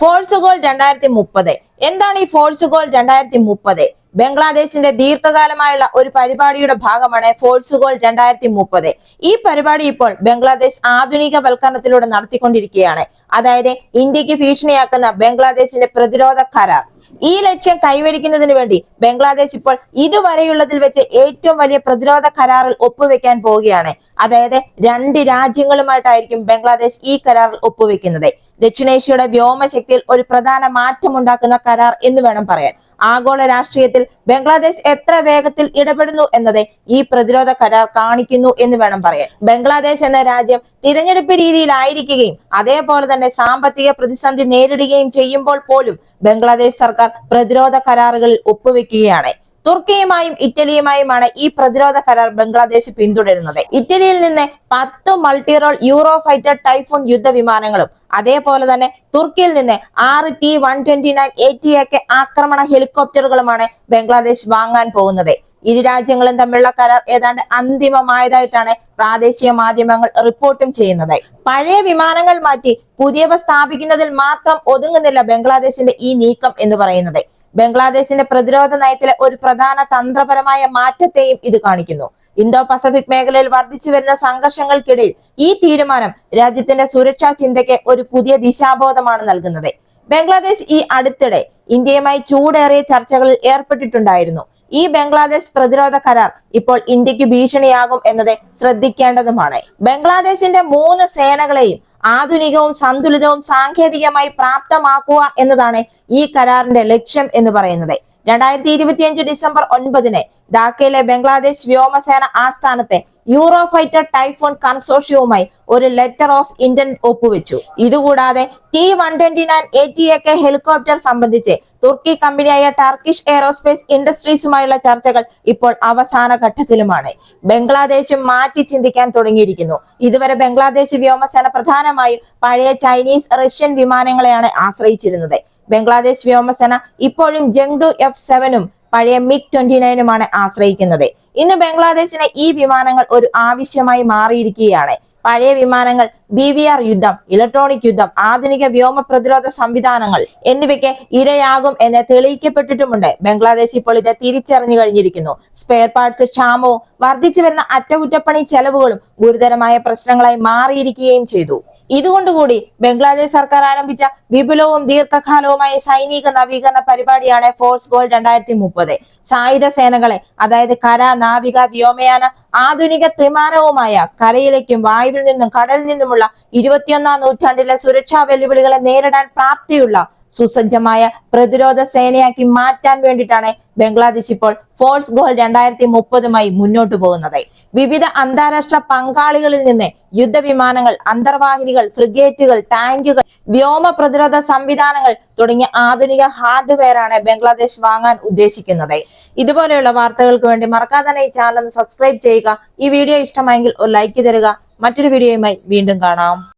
Force goal രണ്ടായിരത്തി മുപ്പത് എന്താണ് ഈ ഫോഴ്സ് ഗോൾ രണ്ടായിരത്തി മുപ്പത് ബംഗ്ലാദേശിന്റെ ദീർഘകാലമായുള്ള ഒരു പരിപാടിയുടെ ഭാഗമാണ് ഫോഴ്സ് ഗോൾ രണ്ടായിരത്തി മുപ്പത് ഈ പരിപാടി ഇപ്പോൾ ബംഗ്ലാദേശ് ആധുനികവൽക്കരണത്തിലൂടെ നടത്തിക്കൊണ്ടിരിക്കുകയാണ്. അതായത് ഇന്ത്യയ്ക്ക് ഭീഷണിയാക്കുന്ന ബംഗ്ലാദേശിന്റെ പ്രതിരോധ കരാർ. ഈ ലക്ഷ്യം കൈവരിക്കുന്നതിന് വേണ്ടി ബംഗ്ലാദേശ് ഇപ്പോൾ ഇതുവരെയുള്ളതിൽ വെച്ച് ഏറ്റവും വലിയ പ്രതിരോധ കരാറിൽ ഒപ്പുവെക്കാൻ പോവുകയാണ്. അതായത് രണ്ട് രാജ്യങ്ങളുമായിട്ടായിരിക്കും ബംഗ്ലാദേശ് ഈ കരാറിൽ ഒപ്പുവെക്കുന്നത്. ദക്ഷിണേഷ്യയുടെ വ്യോമശക്തിയിൽ ഒരു പ്രധാന മാറ്റമുണ്ടാക്കുന്ന കരാർ എന്ന് വേണം പറയാൻ. ആഗോള രാഷ്ട്രീയത്തിൽ ബംഗ്ലാദേശ് എത്ര വേഗത്തിൽ ഇടപെടുന്നു എന്നത് ഈ പ്രതിരോധ കരാർ കാണിക്കുന്നു എന്ന് വേണം പറയാൻ. ബംഗ്ലാദേശ് എന്ന രാജ്യം തിരഞ്ഞെടുപ്പ് രീതിയിലായിരിക്കുകയും അതേപോലെ തന്നെ സാമ്പത്തിക പ്രതിസന്ധി നേരിടുകയും ചെയ്യുമ്പോൾ പോലും ബംഗ്ലാദേശ് സർക്കാർ പ്രതിരോധ കരാറുകളിൽ ഒപ്പുവെക്കുകയാണ്. തുർക്കിയുമായും ഇറ്റലിയുമായുമാണ് ഈ പ്രതിരോധ കരാർ ബംഗ്ലാദേശ് പിന്തുടരുന്നത്. ഇറ്റലിയിൽ നിന്ന് പത്ത് മൾട്ടിറോൾ യൂറോ ഫൈറ്റർ ടൈഫോൺ യുദ്ധവിമാനങ്ങളും അതേപോലെ തന്നെ തുർക്കിയിൽ നിന്ന് ആറ് T one twenty nine A T A ആക്രമണ ഹെലികോപ്റ്ററുകളുമാണ് ബംഗ്ലാദേശ് വാങ്ങാൻ പോകുന്നത്. ഇരു രാജ്യങ്ങളും തമ്മിലുള്ള കരാർ ഏതാണ്ട് അന്തിമമായതായിട്ടാണ് പ്രാദേശിക മാധ്യമങ്ങൾ റിപ്പോർട്ടും ചെയ്യുന്നത്. പഴയ വിമാനങ്ങൾ മാറ്റി പുതിയവ സ്ഥാപിക്കുന്നതിൽ മാത്രം ഒതുങ്ങുന്നില്ല ബംഗ്ലാദേശിന്റെ ഈ നീക്കം എന്ന് പറയുന്നത്. ബംഗ്ലാദേശിന്റെ പ്രതിരോധ നയത്തിലെ ഒരു പ്രധാന തന്ത്രപരമായ മാറ്റത്തെയും ഇത് കാണിക്കുന്നു. ഇന്തോ പസഫിക് മേഖലയിൽ വർദ്ധിച്ചു വരുന്ന സംഘർഷങ്ങൾക്കിടയിൽ ഈ തീരുമാനം രാജ്യത്തിന്റെ സുരക്ഷാ ചിന്തയ്ക്ക് ഒരു പുതിയ ദിശാബോധമാണ് നൽകുന്നത്. ബംഗ്ലാദേശ് ഈ അടുത്തിടെ ഇന്ത്യയുമായി ചൂടേറിയ ചർച്ചകളിൽ ഏർപ്പെട്ടിട്ടുണ്ടായിരുന്നു. ഈ ബംഗ്ലാദേശ് പ്രതിരോധ കരാർ ഇപ്പോൾ ഇന്ത്യയ്ക്ക് ഭീഷണിയാകും എന്നത് ശ്രദ്ധിക്കേണ്ടതുമാണ്. ബംഗ്ലാദേശിന്റെ മൂന്ന് സേനകളെയും ആധുനികവും സന്തുലിതവും സാങ്കേതികമായി പ്രാപ്തമാക്കുക എന്നതാണ് ഈ കരാറിന്റെ ലക്ഷ്യം എന്ന് പറയുന്നത്. രണ്ടായിരത്തി ഇരുപത്തിയഞ്ച് ഡിസംബർ ഒൻപതിന് ധാക്കയിലെ ബംഗ്ലാദേശ് വ്യോമസേന ആസ്ഥാനത്തെ യൂറോ ഫൈറ്റർ ടൈഫോൺ കൺസോർഷ്യവുമായി ഒരു ലെറ്റർ ഓഫ് ഇന്റൻ ഒപ്പുവെച്ചു. ഇതുകൂടാതെ T one twenty nine A T A K helicopter സംബന്ധിച്ച് തുർക്കി കമ്പനിയായ ടർക്കിഷ് എയറോസ്പേസ് ഇൻഡസ്ട്രീസുമായുള്ള ചർച്ചകൾ ഇപ്പോൾ അവസാന ഘട്ടത്തിലുമാണ്. ബംഗ്ലാദേശും മാറ്റി ചിന്തിക്കാൻ തുടങ്ങിയിരിക്കുന്നു. ഇതുവരെ ബംഗ്ലാദേശ് വ്യോമസേന പ്രധാനമായും പഴയ ചൈനീസ് റഷ്യൻ വിമാനങ്ങളെയാണ് ആശ്രയിച്ചിരുന്നത്. ബംഗ്ലാദേശ് വ്യോമസേന ഇപ്പോഴും ജംഗ്ഡു എഫ് സെവനും പഴയ മിഗ് ട്വന്റി നയനുമാണ് ആശ്രയിക്കുന്നത്. ഇന്ന് ബംഗ്ലാദേശിന് ഈ വിമാനങ്ങൾ ഒരു ആവശ്യമായി മാറിയിരിക്കുകയാണ്. പഴയ വിമാനങ്ങൾ ബി വി ആർ യുദ്ധം ഇലക്ട്രോണിക് യുദ്ധം ആധുനിക വ്യോമ പ്രതിരോധ സംവിധാനങ്ങൾ എന്നിവയ്ക്ക് ഇരയാകും എന്ന് തെളിയിക്കപ്പെട്ടിട്ടുമുണ്ട്. ബംഗ്ലാദേശ് ഇപ്പോൾ ഇത് തിരിച്ചറിഞ്ഞു കഴിഞ്ഞിരിക്കുന്നു. സ്പെയർ പാർട്സ് ക്ഷാമവും വർദ്ധിച്ചു വരുന്ന അറ്റകുറ്റപ്പണി ചെലവുകളും ഗുരുതരമായ പ്രശ്നങ്ങളായി മാറിയിരിക്കുകയും ചെയ്തു. ഇതുകൊണ്ടുകൂടി ബംഗ്ലാദേശ് സർക്കാർ ആരംഭിച്ച വിപുലവും ദീർഘകാലവുമായ സൈനിക നവീകരണ പരിപാടിയാണ് ഫോഴ്സ് ഗോൾ രണ്ടായിരത്തി മുപ്പത് സായുധ സേനകളെ അതായത് കര നാവിക വ്യോമയാന ആധുനിക ത്രിമാനവുമായ കരയിലേക്കും വായുവിൽ നിന്നും കടലിൽ നിന്നുമുള്ള ഇരുപത്തിയൊന്നാം നൂറ്റാണ്ടിലെ സുരക്ഷാ വെല്ലുവിളികളെ നേരിടാൻ പ്രാപ്തിയുള്ള സുസജ്ജമായ പ്രതിരോധ സേനയാക്കി മാറ്റാൻ വേണ്ടിയിട്ടാണ് ബംഗ്ലാദേശ് ഇപ്പോൾ ഫോഴ്സ് ഗോൾ രണ്ടായിരത്തി മുപ്പതുമായി മുന്നോട്ടു പോകുന്നത്. വിവിധ അന്താരാഷ്ട്ര പങ്കാളികളിൽ നിന്ന് യുദ്ധവിമാനങ്ങൾ അന്തർവാഹിനികൾ ഫ്രിഗേറ്റുകൾ ടാങ്കുകൾ വ്യോമ പ്രതിരോധ സംവിധാനങ്ങൾ തുടങ്ങിയ ആധുനിക ഹാർഡ്വെയർ ആണ് ബംഗ്ലാദേശ് വാങ്ങാൻ ഉദ്ദേശിക്കുന്നത്. ഇതുപോലെയുള്ള വാർത്തകൾക്ക് വേണ്ടി മറക്കാതെ തന്നെ ഈ ചാനൽ സബ്സ്ക്രൈബ് ചെയ്യുക. ഈ വീഡിയോ ഇഷ്ടമായെങ്കിൽ ഒരു ലൈക്ക് തരിക. മറ്റൊരു വീഡിയോയുമായി വീണ്ടും കാണാം.